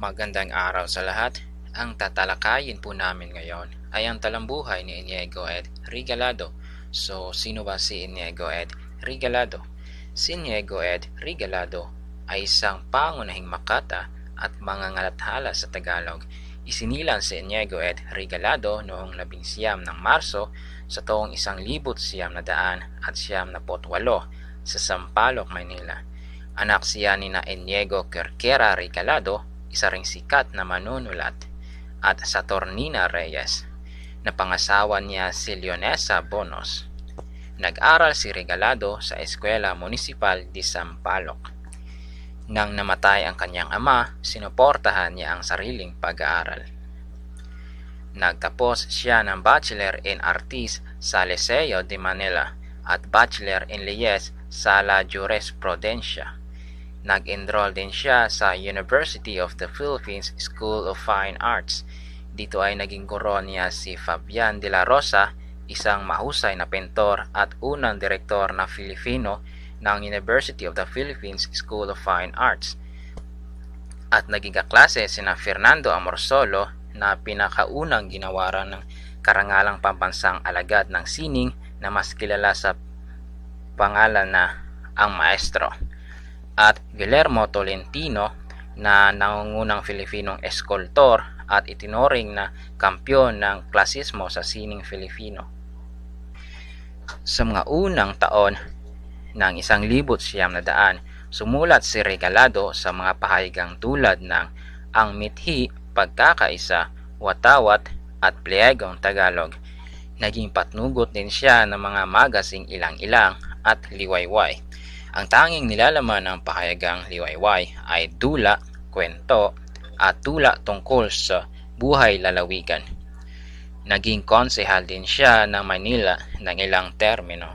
Magandang araw sa lahat. Ang tatalakayin po namin ngayon ay ang talambuhay ni Iniego Ed Rigalado. So, sino ba si Iniego Ed Rigalado? Si Iniego Ed Rigalado ay isang pangunahing makata at mangangalathala sa Tagalog. Isinilang si Iniego Ed Rigalado noong labing siyam ng Marso sa taong isang libot siyam na daan at siyam na potwalo sa Sampaloc, Manila. Anak siya ni na Iniego Kerkera Rigalado isa ring sikat na manunulat, at Saturnina Reyes, na pangasawa niya si Leonesa Bonos. Nag-aral si Regalado sa Eskwela Municipal de Sampaloc. Nang namatay ang kanyang ama, sinuportahan niya ang sariling pag-aaral. Nagtapos siya ng Bachelor in Arts sa Liceo de Manila at Bachelor in Leyes sa La Jurisprudencia. Nag-enroll din siya sa University of the Philippines School of Fine Arts. Dito ay naging guro niya si Fabian de la Rosa, isang mahusay na pentor at unang direktor na Filipino ng University of the Philippines School of Fine Arts. At naging kaklase sina Fernando Amorsolo na pinakaunang ginawaran ng karangalang pambansang alagad ng sining na mas kilala sa pangalan na ang maestro at Guillermo Tolentino na nangungunang Filipinong eskultor at itinuring na kampyon ng klasismo sa sining Filipino. Sa mga unang taon ng isang libot siyam na daan, sumulat si Regalado sa mga pahayagang tulad ng Ang Mithi, Pagkakaisa, Watawat at Pliegong Tagalog. Naging patnugot din siya ng mga magasing ilang-ilang at liwayway. Ang tanging nilalaman ng pahayagang liwayway ay dula, kwento, at tula tungkol sa buhay lalawigan. Naging konsehal din siya ng Manila ng ilang termino.